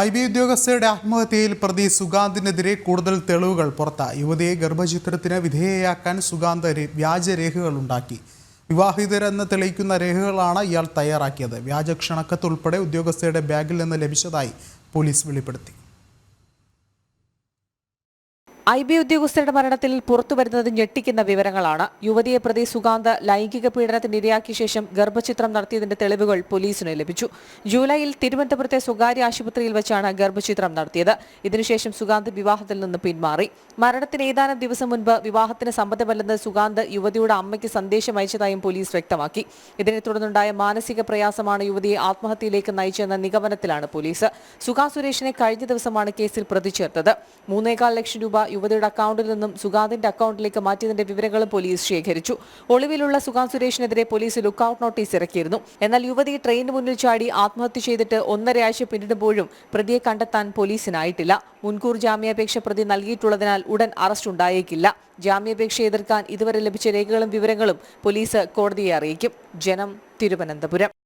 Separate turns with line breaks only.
I B ഉദ്യോഗസ്ഥയുടെ ആത്മഹത്യയിൽ പ്രതി സുഗാന്തിനെതിരെ കൂടുതൽ തെളിവുകൾ പുറത്ത്. യുവതിയെ ഗർഭചിത്രത്തിന് വിധേയയാക്കാൻ സുഗാന്ത് വ്യാജരേഖകൾ ഉണ്ടാക്കി. വിവാഹിതരെന്ന് തെളിയിക്കുന്ന രേഖകളാണ് ഇയാൾ തയ്യാറാക്കിയത്. വ്യാജ ഉദ്യോഗസ്ഥയുടെ ബാഗിൽ നിന്ന് ലഭിച്ചതായി പോലീസ് വെളിപ്പെടുത്തി.
ഐ ബി ഉദ്യോഗസ്ഥരുടെ മരണത്തിൽ പുറത്തുവരുന്നത് ഞെട്ടിക്കുന്ന വിവരങ്ങളാണ്. യുവതിയെ പ്രതി സുഗാന്ത് ലൈംഗിക പീഡനത്തിന് ഇരയാക്കിയ ശേഷം ഗർഭചിത്രം നടത്തിയതിന്റെ തെളിവുകൾ പോലീസിന് ലഭിച്ചു. ജൂലൈയിൽ തിരുവനന്തപുരത്തെ സ്വകാര്യ ആശുപത്രിയിൽ വെച്ചാണ് ഗർഭചിത്രം നടത്തിയത്. ഇതിനുശേഷം സുഗാന്ത് വിവാഹത്തിൽ നിന്ന് പിന്മാറി. മരണത്തിന് ഏതാനും ദിവസം മുൻപ് വിവാഹത്തിന് സമ്മതമല്ലെന്ന് സുഗാന്ത് യുവതിയുടെ അമ്മയ്ക്ക് സന്ദേശം അയച്ചതായും പോലീസ് വ്യക്തമാക്കി. ഇതിനെ തുടർന്നുണ്ടായ മാനസിക പ്രയാസമാണ് യുവതിയെ ആത്മഹത്യയിലേക്ക് നയിച്ചെന്ന നിഗമനത്തിലാണ് പോലീസ്. സുഗാ സുരേഷിനെ കഴിഞ്ഞ ദിവസമാണ് കേസിൽ പ്രതി ചേർത്തത് മൂന്നേകാൽ ലക്ഷം രൂപ യുവതിയുടെ അക്കൗണ്ടിൽ നിന്നും സുഗാന്തിന്റെ അക്കൗണ്ടിലേക്ക് മാറ്റിയതിന്റെ വിവരങ്ങളും പോലീസ് ശേഖരിച്ചു. ഒളിവിലുള്ള സുഗാന്ത് സുരേഷിനെതിരെ പോലീസ് ലുക്കൌട്ട് നോട്ടീസ് ഇറക്കിയിരുന്നു. എന്നാൽ യുവതി ട്രെയിനിന് മുന്നിൽ ചാടി ആത്മഹത്യ ചെയ്തിട്ട് ഒന്നരയാഴ്ച പിന്നിടുമ്പോഴും പ്രതിയെ കണ്ടെത്താൻ പോലീസിനായിട്ടില്ല. മുൻകൂർ ജാമ്യാപേക്ഷ പ്രതി നൽകിയിട്ടുള്ളതിനാൽ ഉടൻ അറസ്റ്റ് ഉണ്ടായേക്കില്ല. ജാമ്യാപേക്ഷ എതിർക്കാൻ ഇതുവരെ ലഭിച്ച രേഖകളും വിവരങ്ങളും പോലീസ് കോടതിയെ അറിയിക്കും. ജനം തിരുവനന്തപുരം.